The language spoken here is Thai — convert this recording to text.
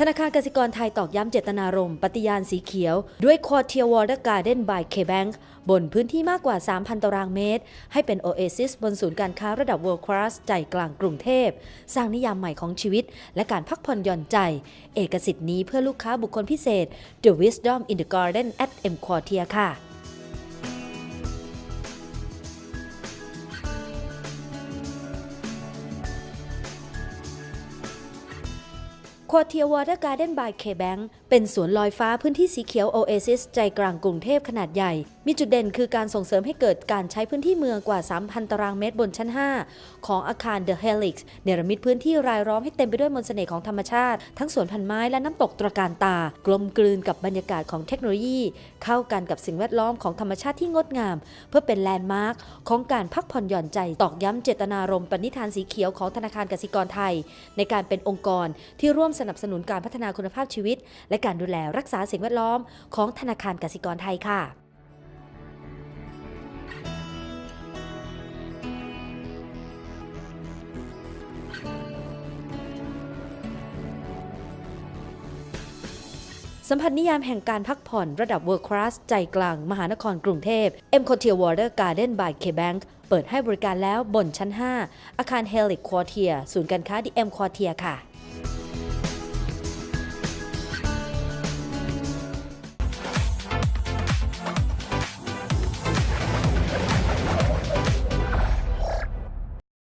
ธนาคารกสิกรไทยตอกย้ำเจตนารมณ์ปฏิญาณสีเขียว ด้วยคอเทียวอเตอร์การ์เด้นบายเคแบงบนพื้นที่มากกว่า 3,000 ตารางเมตร ให้เป็นโอเอซิสบนศูนย์การค้าระดับ World Class ใจกลางกรุงเทพ สร้างนิยามใหม่ของชีวิต และการพักผ่อนหย่อนใจ เอกสิทธิ์นี้เพื่อลูกค้าบุคคลพิเศษ The Wisdom in the Garden at M Quartier ค่ะ ควอเทียวอเตอร์การ์เด้นบายเคแบงเป็นสวนลอยฟ้าพื้นที่สีเขียวโอเอซิสใจกลางกรุงเทพขนาดใหญ่ มีจุดเด่นคือการส่งเสริมให้เกิดการใช้พื้นที่เมืองกว่า 3,000 ตารางเมตรบนชั้น 5 ของอาคาร The Helix เนรมิตพื้นที่รายล้อมให้เต็มไปด้วยมนต์เสน่ห์ของธรรมชาติ ทั้งสวนพันไม้และน้ำตกตระการตา กลมกลืนกับบรรยากาศของเทคโนโลยี เข้ากันกับสิ่งแวดล้อมของธรรมชาติที่งดงาม เพื่อเป็นแลนด์มาร์คของการพักผ่อนหย่อนใจ ตอกย้ำเจตนารมณ์ปณิธานสีเขียวของธนาคารกสิกรไทย ในการเป็นองค์กรที่ร่วมสนับสนุนการพัฒนาคุณภาพชีวิต และการดูแลรักษาสิ่งแวดล้อมของธนาคารกสิกรไทยค่ะ สัมผัสนิยามแห่งการพักผ่อนระดับ World Class ใจกลาง มหานครกรุงเทพ M c o t i e r Water Garden by K-Bank เปิดให้บริการแล้วบนชั้น 5 อาคาร Helix Quartier ศูนย์การค้า DM Quartier ค่ะ